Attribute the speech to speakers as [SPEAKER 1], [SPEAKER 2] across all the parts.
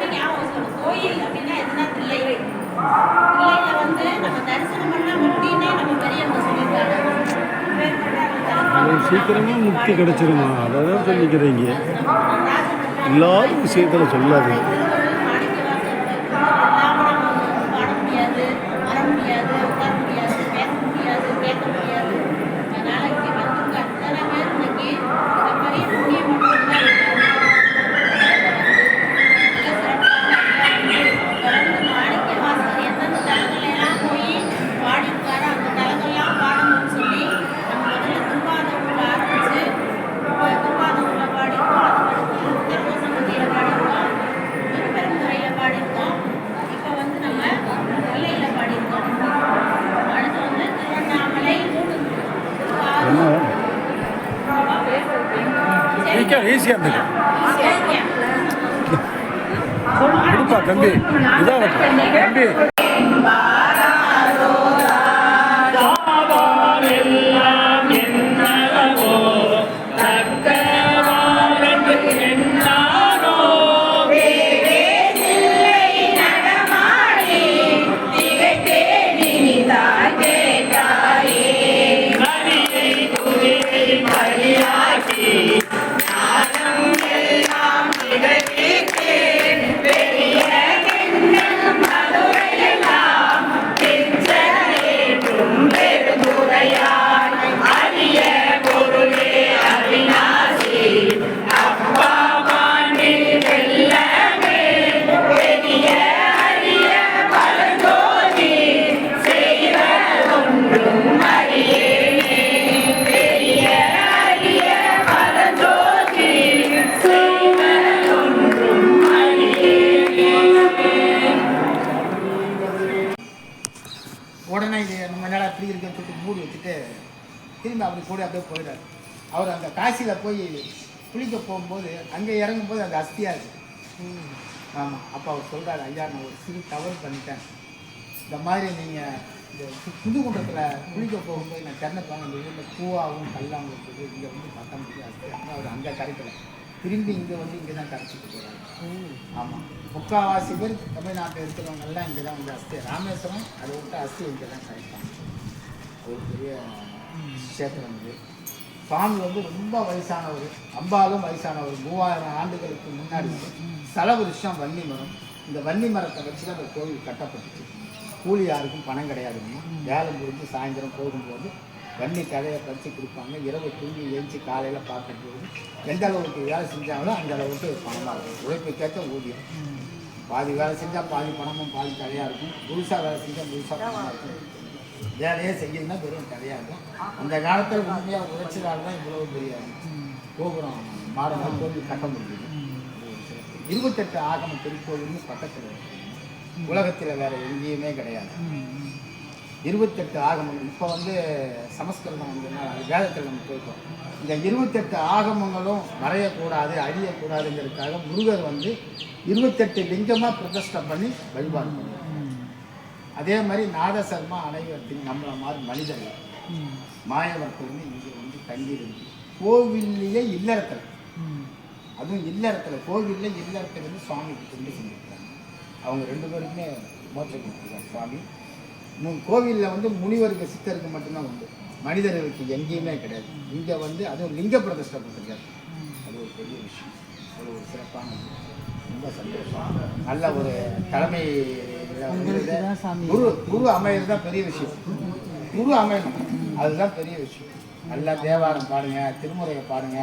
[SPEAKER 1] சீக்கிரமே ஞாபகம் வச்சுக்கணும் கோயில் அப்படின்னா எதுனா தில்லை தில்லையில வந்து நம்ம தரிசனம் பண்ணா முக்தினே நம்ம பெரியவங்க சொல்லியிருக்காங்க
[SPEAKER 2] முக்தி கிடைச்சிருமா? அதை தான் சொல்லிக்கிறீங்க. எல்லாரும் விஷயத்துல சொல்லாதீங்க. ஈஸியாக இருந்துச்சு கொடுப்பா தம்பி. இதான் தம்பி.
[SPEAKER 3] உடனே இது நம்ம என்னடா இப்படி இருக்குன்னு சொல்லிட்டு மூடி வச்சுட்டு திரும்பி அப்படி கூட அப்படியே போயிடாரு அவர் அந்த காசியில் போய் குளிக்க போகும்போது அங்கே இறங்கும்போது அந்த அஸ்தியாக இருக்குது ஆமாம் அப்போ அவர் சொல்கிறாரு ஐயா நான் ஒரு சிறு தவறு பண்ணிட்டேன். இந்த மாதிரி நீங்கள் இந்த புதுகுண்டத்தில் குளிக்க போகும்போது நான் திறந்துப்பாங்க இந்த ஊரில் பூவாகவும் கல்லாகவும் இருக்குது. இங்கே வந்து பத்தொம்பது முடியாது. ஆனால் அவர் அங்கே கரைக்கல. திரும்பி இங்கே வந்து இங்கே தான் கரைச்சிட்டு போகிறாங்க ஆமாம் முக்கால்வாசி பேர் தமிழ்நாட்டில் இருக்கிறவங்க எல்லாம் இங்கே தான் வந்து அஸ்தி ராமேஸ்வரம் அதை விட்டு அஸ்தி இங்கே தான் கரைப்பாங்க. ஒரு பெரிய கஷேத்திரம் இது. சுவாமி வந்து ரொம்ப வயசானவர் அம்பாலும் வயசானவர். மூவாயிரம் ஆண்டுகளுக்கு முன்னாடி ஸ்தல விருஷம் வன்னி மரம். இந்த வன்னி மரத்தை வச்சு தான் அந்த கோவில் கட்டப்பட்டுச்சு. கூலி யாருக்கும் பணம் கிடையாதுங்க வேலை முடிஞ்சு சாயந்தரம் போகும்போது வன்னி கதையை பறித்து கொடுப்பாங்க. இரவு தூங்கி எழுந்து காலையில் பார்க்கும்போது எந்த அளவுக்கு வேலை செஞ்சாங்களோ அந்த அளவுக்கு பணமாக இருக்கும். உழைப்புக்கேற்ற ஊதியம். பாதி வேலை செஞ்சால் பாதி பணமும் பாதி கதையாக இருக்கும். புதுசாக வேலை செஞ்சால் முழுசாக பணமாக இருக்கும். வேலையே செய்யணும்னா வெறும் கதையாக இருக்கும். அந்த காலத்தில் உண்மையாக உழைச்சதால் தான் இவ்வளவு பெரிய கோபுரம் மாடல் கோவில் கட்ட முடியுது இருபத்தெட்டு ஆகம திருக்கோவில்னு பக்கத்தில் உலகத்தில் வேறு எங்கேயுமே கிடையாது. இருபத்தெட்டு ஆகமங்கள். இப்போ வந்து சமஸ்கிருதம் வந்து வேதத்தில் நம்ம போயிருக்கோம் இந்த இருபத்தெட்டு ஆகமங்களும் வரையக்கூடாது அழியக்கூடாதுங்கிறதுக்காக முருகர் வந்து இருபத்தெட்டு லிங்கமாக பிரதிஷ்டை பண்ணி வழிபாடு பண்ணுவார் அதே மாதிரி நாதசர்மா அனைவர்த்தின் நம்மள மாதிரி மனிதர்கள் மாயவர்கள் வந்து இங்கே வந்து தங்கியிருந்து கோவில்லையே இல்லறத்தில் அதுவும் இல்லறத்தில் கோவிலில் இல்லறத்தில் வந்து சுவாமிக்கு கொண்டு செஞ்சுருக்காங்க அவங்க ரெண்டு பேருக்குமே மோட்சம் கொடுத்துருக்காங்க சுவாமி. கோவிலில் வந்து முனிவருக்கு சித்தருக்கு மட்டும்தான் உண்டு. மனிதர்களுக்கு எங்கேயுமே கிடையாது. இங்கே வந்து அதுவும் லிங்க பிரதிஷ்டை பண்ணிருக்காரு. அது ஒரு பெரிய விஷயம். அது ஒரு சிறப்பான. ரொம்ப சந்தோஷம். நல்ல ஒரு தலைமை குரு குரு அமையிறது தான் பெரிய விஷயம். குரு அமையணும். அதுதான் பெரிய விஷயம். நல்லா தேவாரம் பாடுங்க திருமுறையை பாடுங்க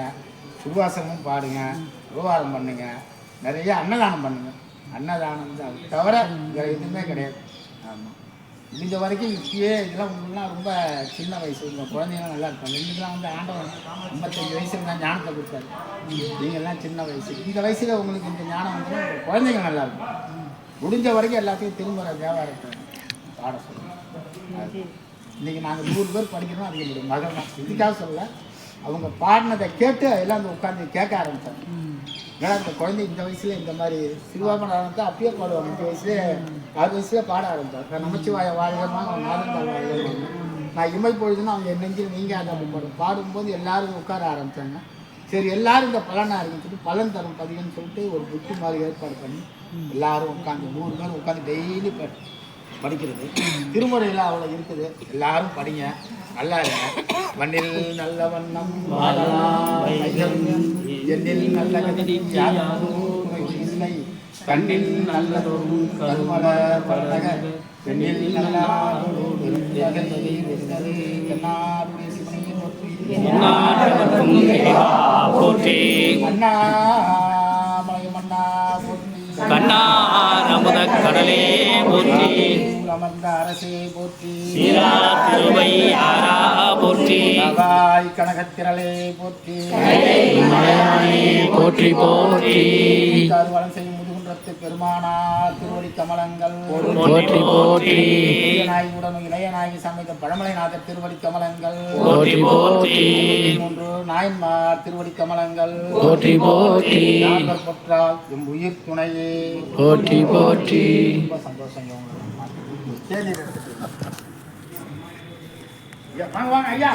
[SPEAKER 3] திருவாசகமும் பாடுங்க உபவாரம் பண்ணுங்க நிறைய அன்னதானம் பண்ணுங்க. அன்னதானம் தான் அது தவிர வேறு எதுவுமே கிடையாது. முடிஞ்ச வரைக்கும் இப்பயே இதெல்லாம் உங்களுக்குலாம் ரொம்ப சின்ன வயசு. உங்கள் குழந்தைங்களாம் நல்லா இருப்பாங்க. இன்றைக்கெலாம் வந்து ஆண்டவன் ஐம்பத்தஞ்சு வயசுல தான் ஞானத்தை கொடுத்தாரு. நீங்கள்லாம் சின்ன வயசு. இந்த வயசில் உங்களுக்கு இந்த ஞானம் வந்து குழந்தைங்க நல்லா இருக்கும். முடிஞ்ச வரைக்கும் எல்லாத்தையும் திரும்ப தேவாரத்தை பாட சொல்லுங்கள் இன்றைக்கி நாங்கள் நூறு பேர் படிக்கிறோம் அது என்னுடைய மகன் தான். இதுக்காக சொல்ல அவங்க பாடினதை கேட்டு எல்லாம் வந்து உட்காந்து கேட்க ஆரம்பித்தாங்க ஏன்னா இந்த குழந்தை இந்த வயசுல இந்த மாதிரி சிறுவாம நடனத்தை அப்பயே பாடுவாங்க. இந்த வயசுல ஆறு வயசுல பாட ஆரம்பித்தாங்க நமச்சிவாய வாழ்கமாக நாதந்தாள் வாழ்க. நான் இமை பொழுதுன்னு அவங்க என் நெஞ்சில் நீங்க அதை பாடும் பாடும்போது எல்லாரும் உட்கார ஆரம்பித்தாங்க சரி எல்லாரும் இந்த பலனாக இருக்குன்னு சொல்லிட்டு பலன் தரும் பதிகன்னு சொல்லிட்டு ஒரு புக்கு மாதிரி ஏற்பாடு பண்ணி எல்லாரும் உட்காந்து நூறு பேர் உட்காந்து டெய்லி படிக்கிறது. திருமுறையில் அவ்வளோ இருக்குது. எல்லாரும் படிங்க. நல்லா இருங்க. மண்ணில் நல்ல வண்ணம். எண்ணில் நல்ல கதி இல்லை கண்ணில் நல்லதொரு கருமல பரக பெண்ணில்
[SPEAKER 4] கண்ணார் அமுதக் கடலே போற்றி.
[SPEAKER 3] அமர்ந்த அரசே போற்றி.
[SPEAKER 4] போற்றி.
[SPEAKER 3] நவாய் கனகத்திரளே போற்றி.
[SPEAKER 4] போற்றி போற்றி.
[SPEAKER 3] கருவலம் செய்யும் முதுகுன்றத்து பெருமானார் திருவடி கமலங்கள்.
[SPEAKER 4] போற்றி போற்றி.
[SPEAKER 3] நாய் உடனும் இளையநாயகி சமைத்த பழமலைநாதர் திருவடி கமலங்கள்.
[SPEAKER 4] போற்றி போற்றி.
[SPEAKER 3] மூன்று நாயன்மார் திருவடி கமலங்கள்.
[SPEAKER 4] போற்றி போற்றி.
[SPEAKER 3] பொற்றால் எம் உயிர் துணையே.
[SPEAKER 4] போற்றி போற்றி.
[SPEAKER 3] தேநீர் வாங்க வாங்க ஐயா.